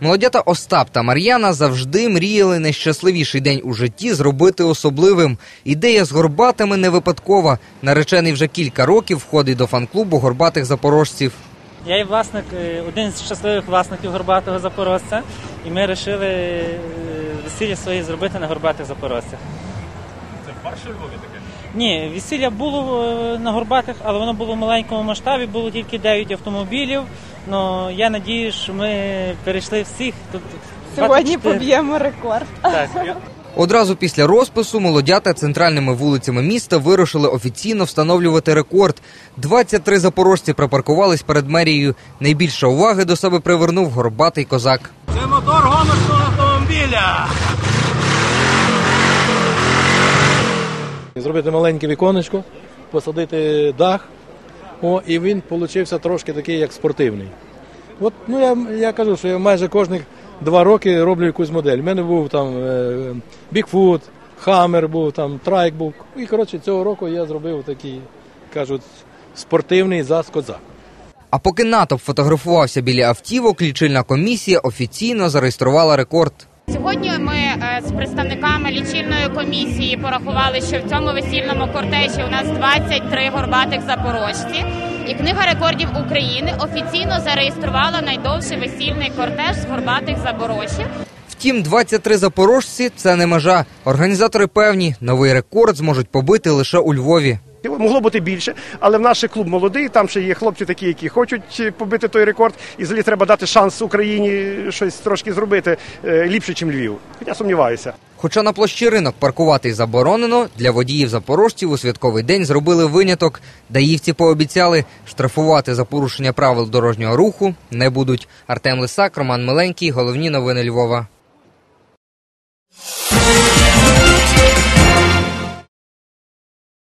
Молодята Остап та Мар'яна завжди мріяли найщасливіший день у житті зробити особливим. Ідея з горбатими не випадкова. Наречений вже кілька років входить до фан-клубу горбатих запорожців. Я є власник, е, один з щасливих власників горбатого запорожця, і ми вирішили е, весілля своє зробити на горбатих запорожцях. Це вперше Львові таке? Ні, весілля було е, на горбатих, але воно було в маленькому масштабі, було тільки 9 автомобілів. Ну я надію, що ми перейшли всіх. Тут Сьогодні поб'ємо рекорд. Так. Одразу після розпису молодята центральними вулицями міста вирушили офіційно встановлювати рекорд. 23 запорожці припаркувались перед мерією. Найбільше уваги до себе привернув горбатий козак. Це мотор гоночного автомобіля. Зробити маленьке віконечко, посадити дах, о, і він получився трошки такий, як спортивний. От, ну я, я кажу, що я майже кожних два роки роблю якусь модель. У мене був там Бігфут, Хаммер був, там Трайк був. І коротше, цього року я зробив такий, кажуть, спортивний заз козак. А поки натовп фотографувався біля автівок, лічильна комісія офіційно зареєструвала рекорд. Сьогодні ми е, з представниками лічильної порахували, що в цьому весільному кортежі у нас 23 горбатих запорожці. І книга рекордів України офіційно зареєструвала найдовший весільний кортеж з горбатих запорожців. Втім, 23 запорожці це не межа. Організатори певні, новий рекорд зможуть побити лише у Львові. Могло бути більше, але в наш клуб молодий. Там ще є хлопці, такі, які хочуть побити той рекорд. І взагалі треба дати шанс Україні щось трошки зробити е, ліпше, ніж Львів. Я сумніваюся. Хоча на площі ринок паркувати заборонено, для водіїв запорожців у святковий день зробили виняток. Даївці пообіцяли штрафувати за порушення правил дорожнього руху не будуть. Артем Лисак, Роман Миленький. Головні новини Львова.